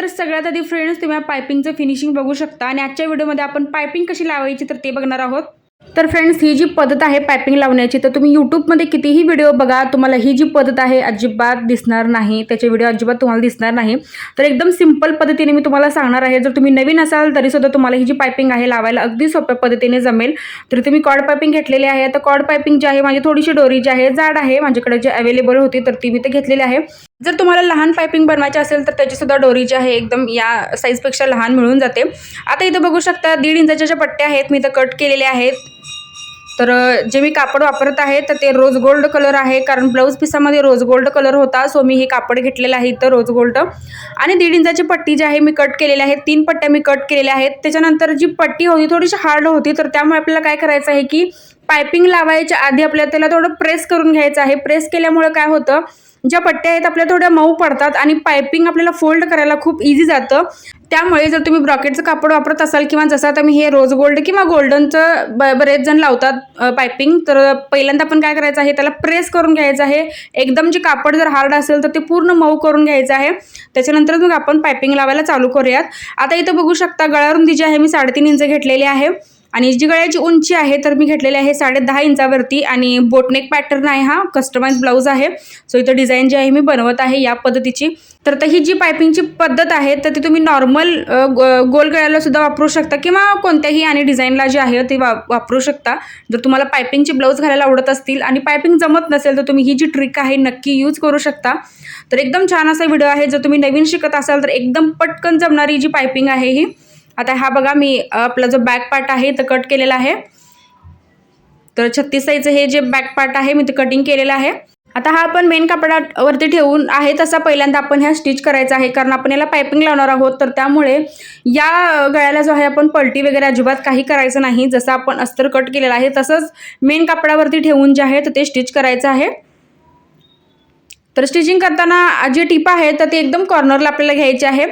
तर सगळ्यात आधी फ्रेंड्स तुम्ही पायपिंगचं फिनिशिंग बघू शकता. आणि आजच्या व्हिडिओमध्ये आपण पायपिंग कशी लावायची तर ते बघणार आहोत. तर फ्रेंड्स ही जी पद्धत आहे पायपिंग लावण्याची तर तुम्ही यूट्यूबमध्ये कितीही व्हिडिओ बघा तुम्हाला ही जी पद्धत आहे अजिबात दिसणार नाही. त्याचे व्हिडिओ अजिबात तुम्हाला दिसणार नाही. तर एकदम सिंपल पद्धतीने मी तुम्हाला सांगणार आहे जर तुम्ही नवीन असाल तरीसुद्धा तुम्हाला ही जी पायपिंग आहे लावायला अगदी सोप्या पद्धतीने जमेल. तर तुम्ही कॉड पायपिंग घेतलेली आहे. तर कॉड पायपिंग जी आहे माझी थोडीशी डोरी जी आहे जाड आहे. माझ्याकडे जे अवेलेबल होती तर ती मी ते घेतलेली आहे. जर तुम्हाला लहान पायपिंग बनवायची असेल तर त्याचीसुद्धा डोरी जी आहे एकदम या साईजपेक्षा लहान मिळून जाते. आता इथं बघू शकता दीड इंचाच्या ज्या पट्ट्या आहेत मी इथं कट केलेल्या आहेत. तर जे मी कापड वापरत आहे तर ते रोज गोल्ड कलर आहे कारण ब्लाऊज पिसामध्ये रोज गोल्ड कलर होता सो मी हे कापड घेतलेलं आहे इथं रोज गोल्ड आणि दीड इंचाची पट्टी जी आहे मी कट केलेली आहे तीन पट्ट्या मी कट केलेल्या आहेत. त्याच्यानंतर जी पट्टी होती थोडीशी हार्ड होती तर त्यामुळे आपल्याला काय करायचं आहे की पायपिंग लावायच्या आधी आपल्याला त्याला थोडं प्रेस करून घ्यायचं आहे. प्रेस केल्यामुळे काय होतं ज्या पट्ट्या आहेत आपल्या थोड्या मऊ पडतात आणि पायपिंग आपल्याला फोल्ड करायला खूप इझी जातं. त्यामुळे जर तुम्ही ब्रॉकेटचं कापड वापरत असाल किंवा जसं आता मी हे रोज गोल्ड किंवा गोल्डनचं ब बरेच जण लावतात पायपिंग तर पहिल्यांदा आपण काय करायचं आहे त्याला प्रेस करून घ्यायचं आहे. एकदम जे कापड जर हार्ड असेल तर ते पूर्ण मऊ करून घ्यायचं आहे. त्याच्यानंतर मग आपण पायपिंग लावायला चालू करूयात. आता इथं बघू शकता गळारुंदी जी आहे मी साडेतीन इंच घेतलेली आहे. आणि जी गळ्याची उंची आहे तर मी घेतलेली आहे साडे दहा इंचावरती आणि बोटनेक पॅटर्न आहे हा कस्टमाइज ब्लाऊज आहे. सो इथं डिझाईन जी आहे मी बनवत आहे या पद्धतीची. तर ही जी पायपिंगची पद्धत आहे तर ती तुम्ही नॉर्मल गोल गळ्याला सुद्धा वापरू शकता किंवा कोणत्याही आणि डिझाईनला जी आहे ते वा वापरू शकता. जर तुम्हाला पायपिंगची ब्लाऊज घालायला आवडत असतील आणि पायपिंग जमत नसेल तर तुम्ही ही जी ट्रिक आहे नक्की यूज करू शकता. तर एकदम छान असा व्हिडिओ आहे जर तुम्ही नवीन शिकत असाल तर एकदम पटकन जमणारी जी पायपिंग आहे ही आता हा बघा मी आपला जो बॅक पार्ट आहे तर कट केलेला आहे. तर छत्तीस साईजचं हे जे बॅक पार्ट आहे मी ते कटिंग केलेलं आहे. आता हा आपण मेन कापडावरती ठेवून आहे तसा पहिल्यांदा आपण ह्या स्टिच करायचा आहे. कारण आपण याला पायपिंग लावणार आहोत तर त्यामुळे या गळ्याला जो आहे आपण पलटी वगैरे अजिबात काही करायचं नाही. जसं आपण अस्तर कट केलेलं आहे तसंच मेन कापडावरती ठेवून जे आहे तर ते स्टिच करायचं आहे. तर स्टिचिंग करताना जे टिप आहे तर ते एकदम कॉर्नरला आपल्याला घ्यायचे आहे.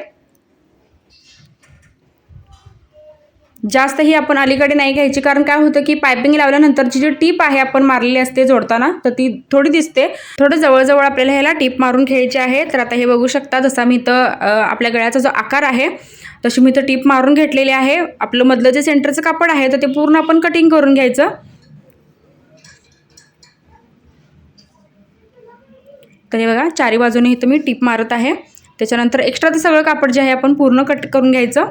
जास्त ही आपण अलीकडे नाही घ्यायची. कारण काय होतं की पायपिंग लावल्यानंतरची जी टीप आहे आपण मारलेली असते जोडताना तर ती थोडी दिसते. थोडं जवळजवळ आपल्याला ह्याला टीप मारून घ्यायची आहे. तर आता हे बघू शकता जसा मी इथं आपल्या गळ्याचा जो आकार आहे तशी मी इथं टीप मारून घेतलेली आहे. आपलं मधलं जे सेंटरचं कापड आहे तर ते पूर्ण आपण कटिंग करून घ्यायचं. तर हे बघा चारी बाजूने इथं मी टीप मारत आहे. त्याच्यानंतर एक्स्ट्रा तर सगळं कापड जे आहे आपण पूर्ण कट करून घ्यायचं.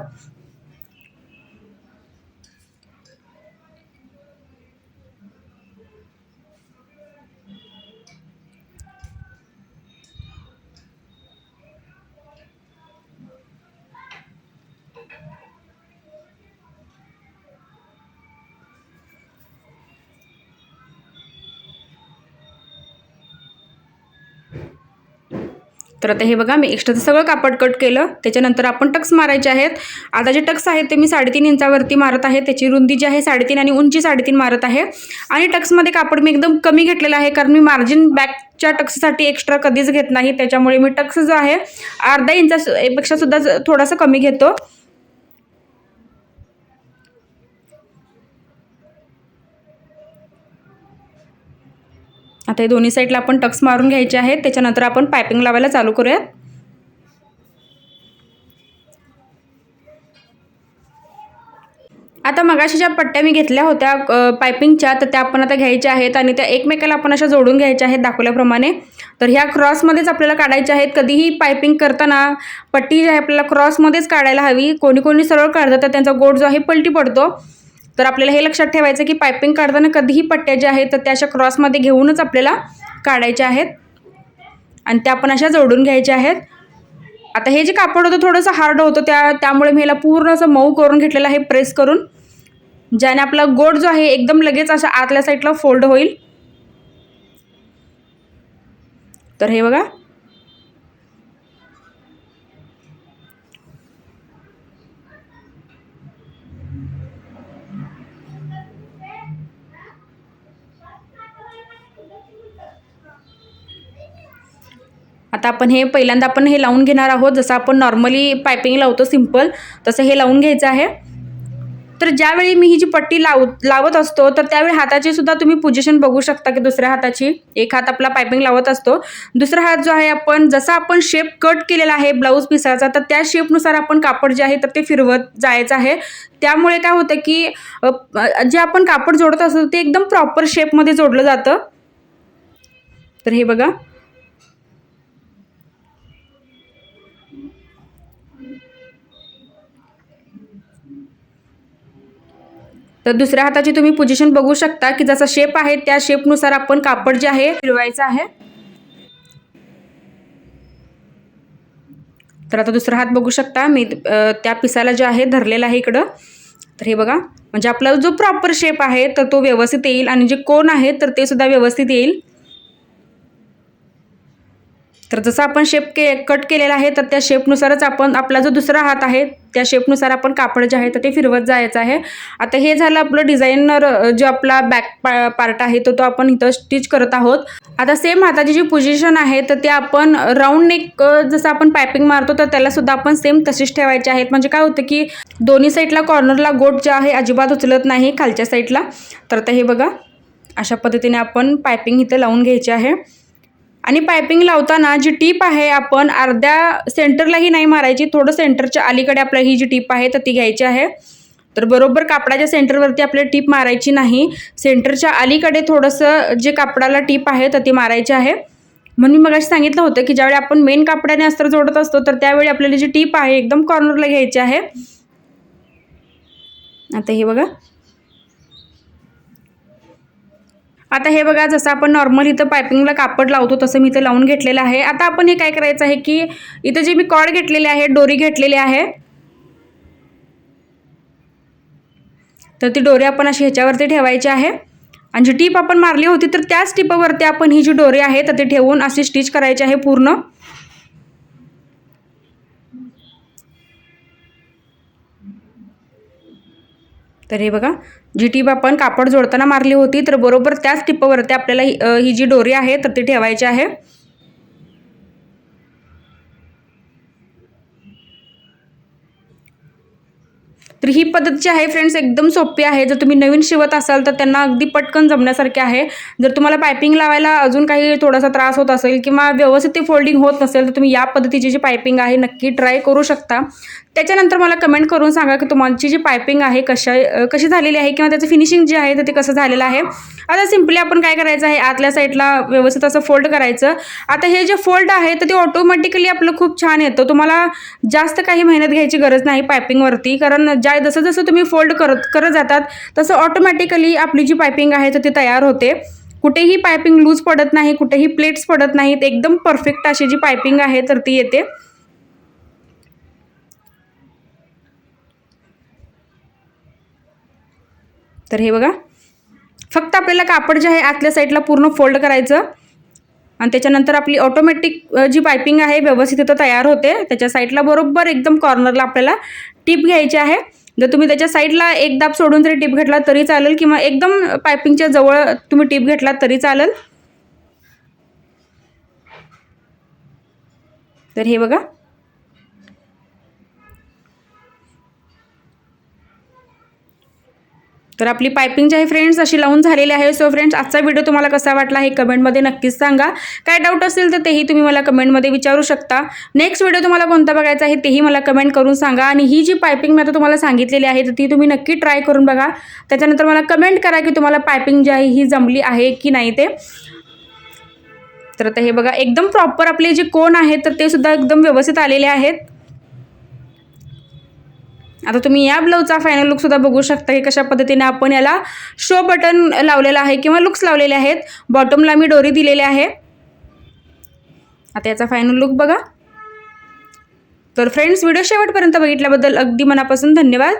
तर आता हे बघा मी एक्स्ट्राचं सगळं कापड कट केलं. त्याच्यानंतर आपण टक्स मारायचे आहेत. आता जे टक्स आहेत ते मी साडेतीन इंचावरती मारत आहे. त्याची रुंदी जी आहे साडेतीन आणि उंची साडेतीन मारत आहे. आणि टक्समध्ये कापड मी एकदम कमी घेतलेलं आहे कारण मी मार्जिन बॅकच्या टक्ससाठी एक्स्ट्रा कधीच घेत नाही. त्याच्यामुळे मी टक्स जो आहे अर्धा इंचापेक्षा सुद्धा ज- थोडासा कमी घेतो. आता हे दोन्ही साईडला आपण टक्स मारून घ्यायचे आहेत. त्याच्यानंतर आपण पायपिंग लावायला चालू करूयात. आता मगाशी ज्या पट्ट्या मी घेतल्या होत्या पायपिंगच्या तर त्या आपण आता घ्यायच्या आहेत आणि त्या एकमेकाला आपण अशा जोडून घ्यायच्या आहेत दाखवल्याप्रमाणे. तर ह्या क्रॉसमध्येच आपल्याला काढायच्या आहेत. कधीही पायपिंग करताना पट्टी जी आहे आपल्याला क्रॉसमध्येच काढायला हवी. कोणी कोणी सरळ काढतात तर त्यांचा गोड जो आहे पलटी पडतो. तर आपल्याला हे लक्षात ठेवायचं की पायपिंग काढताना कधीही पट्ट्या ज्या आहेत तर त्या अशा क्रॉसमध्ये घेऊनच आपल्याला काढायच्या आहेत. आणि त्या आपण अशा जोडून घ्यायच्या आहेत. आता हे जे कापड होतं थोडंसं हार्ड होतं त्या त्यामुळे मी ह्याला पूर्ण असं मऊ करून घेतलेलं आहे प्रेस करून. ज्याने आपला गोड जो आहे एकदम लगेच अशा आतल्या साईडला फोल्ड होईल. तर हे बघा. आता आपण हे पहिल्यांदा आपण हे लावून घेणार आहोत. जसं आपण नॉर्मली पायपिंग लावतो सिंपल तसं हे लावून घ्यायचं आहे. तर ज्यावेळी मी ही जी पट्टी लाव लावत असतो तर त्यावेळी हाताची सुद्धा तुम्ही पोझिशन बघू शकता की दुसऱ्या हाताची. एक हात आपला पायपिंग लावत असतो. दुसरा हात जो आहे आपण जसा आपण शेप कट केलेला आहे ब्लाऊज पिसाचा तर त्या शेपनुसार आपण कापड जे आहे तर ते फिरवत जायचं आहे. त्यामुळे काय होतं की जे आपण कापड जोडत असतो ते एकदम प्रॉपर शेपमध्ये जोडलं जातं. तर हे बघा. तर दुसऱ्या हाताची तुम्ही पोझिशन बघू शकता की जसा शेप आहे त्या शेपनुसार आपण कापड जे आहे फिरवायचं आहे. तर आता दुसरा हात बघू शकता. मी त्या पिसाला जे आहे धरलेला आहे इकडं. तर हे बघा म्हणजे आपला जो प्रॉपर शेप आहे तर तो व्यवस्थित येईल आणि जे कोण आहे तर ते सुद्धा व्यवस्थित येईल. तर जसं आपण शेप के कट केलेला आहे तर त्या शेपनुसारच आपण आपला जो दुसरा हात आहे त्या शेपनुसार आपण कापड जे आहे तर ते फिरवत जायचं आहे. आता हे झालं आपलं डिझाईनर जो आपला बॅक पा पार्ट आहे तो तो आपण इथं स्टिच करत आहोत. आता सेम हाताची जी पोझिशन आहे तर ते आपण राऊंड नेक जसं आपण पायपिंग मारतो तर त्याला सुद्धा आपण सेम तशीच ठेवायचे आहेत. म्हणजे काय होतं की दोन्ही साईडला कॉर्नरला गोट जे आहे अजिबात उचलत नाही खालच्या साईडला तर आता हे बघा अशा पद्धतीने आपण पायपिंग इथं लावून घ्यायची आहे. आणि पायपिंग लावताना जी टीप आहे आपण अर्ध्या सेंटरलाही नाही मारायची थोडं सेंटरच्या अलीकडे आपल्याला ही जी टीप आहे तर ती घ्यायची आहे. तर बरोबर कापडाच्या सेंटरवरती आपल्याला टीप मारायची नाही. सेंटरच्या अलीकडे थोडंसं जे कापडाला टीप आहे तर ती मारायची आहे. म्हणून मी मगाशी सांगितलं होतं की ज्यावेळी आपण मेन कापडाने अस्तर जोडत असतो तर त्यावेळी आपल्याला जी टीप आहे एकदम कॉर्नरला घ्यायची आहे. आता हे बघा. आता हे बघा जसं आपण नॉर्मल इथं पायपिंगला कापड लावतो तसं मी इथं लावून घेतलेलं आहे. आता आपण हे काय करायचं आहे की इथं जे मी कॉड घेतलेले आहे डोरी घेतलेली आहे तर ती डोरी आपण अशी ह्याच्यावरती ठेवायची आहे. आणि जी टीप आपण मारली होती तर त्याच टिपावरती आपण ही जी डोरी आहे तर ती ठेवून अशी स्टिच करायची आहे पूर्ण. तर हे बघा जी टीप आपण कापड जोडताना मारली होती तर बरोबर त्याच टिपवरती आपल्याला ही ही जी डोरी आहे तर ती ठेवायची आहे. तर ही पद्धत जी आहे फ्रेंड्स एकदम सोपी आहे. जर तुम्ही नवीन शिवत असाल तर त्यांना अगदी पटकन जमण्यासारखे आहे. जर तुम्हाला पायपिंग लावायला अजून काही थोडासा त्रास होत असेल किंवा व्यवस्थित ती फोल्डिंग होत नसेल तर तुम्ही या पद्धतीची जी पायपिंग आहे नक्की ट्राय करू शकता. त्याच्यानंतर मला कमेंट करून सांगा की तुमची जी पायपिंग आहे कशा कशी झालेली आहे किंवा त्याचं फिनिशिंग जे आहे तर ते कसं झालेलं आहे. आता सिम्पली आपण काय करायचं आहे आतल्या साईडला व्यवस्थित असं फोल्ड करायचं. आता हे जे फोल्ड आहे तर ते ऑटोमॅटिकली आपलं खूप छान येतं. तुम्हाला जास्त काही मेहनत घ्यायची गरज नाही पायपिंगवरती कारण ज्या जसं जसं तुम्ही फोल्ड करत करत जातात तसं ऑटोमॅटिकली आपली जी पायपिंग आहे तर ती तयार होते. कुठेही पायपिंग लूज पडत नाही कुठेही प्लेट्स पडत नाहीत एकदम परफेक्ट अशी जी पायपिंग आहे तर ती येते. तर हे बघा. फक्त आपल्याला कापड जे आहे आतल्या साईडला पूर्ण फोल्ड करायचं. आणि त्याच्यानंतर आपली ऑटोमॅटिक जी पायपिंग आहे व्यवस्थित इथं तयार होते. त्याच्या साईडला बरोबर एकदम कॉर्नरला आपल्याला टीप घ्यायची आहे. जर तुम्ही त्याच्या साईडला एक दाब सोडून जरी टीप घेतला तरी चालेल किंवा एकदम पायपिंगच्या जवळ तुम्ही टीप घेतला तरी चालेल. तर हे बघा. तर आपली पायपिंग जी आहे फ्रेंड्स अशी लावून झालेली आहे. सो फ्रेंड्स आजचा व्हिडिओ तुम्हाला कसा वाटला हे कमेंटमध्ये नक्कीच सांगा. काय डाऊट असेल तर तेही तुम्ही मला कमेंटमध्ये विचारू शकता. नेक्स्ट व्हिडिओ तुम्हाला कोणता बघायचा आहे तेही मला कमेंट करून सांगा. आणि ही जी पायपिंग मी आता तुम्हाला सांगितलेली आहे तर ती तुम्ही नक्की ट्राय करून बघा. त्याच्यानंतर मला कमेंट करा की तुम्हाला पायपिंग जी आहे ही जमली आहे की नाही ते. तर आता हे बघा एकदम प्रॉपर आपले जे कोण आहेत तर ते सुद्धा एकदम व्यवस्थित आलेले आहेत. आता तुम्ही या ब्लाऊजचा फायनल लुकसुद्धा बघू शकता की कशा पद्धतीने आपण याला शो बटन लावलेला आहे किंवा लुक्स लावलेले आहेत. बॉटमला मी डोरी दिलेली आहे. आता याचा फायनल लुक बघा. तर फ्रेंड्स व्हिडिओ शेवटपर्यंत बघितल्याबद्दल अगदी मनापासून धन्यवाद.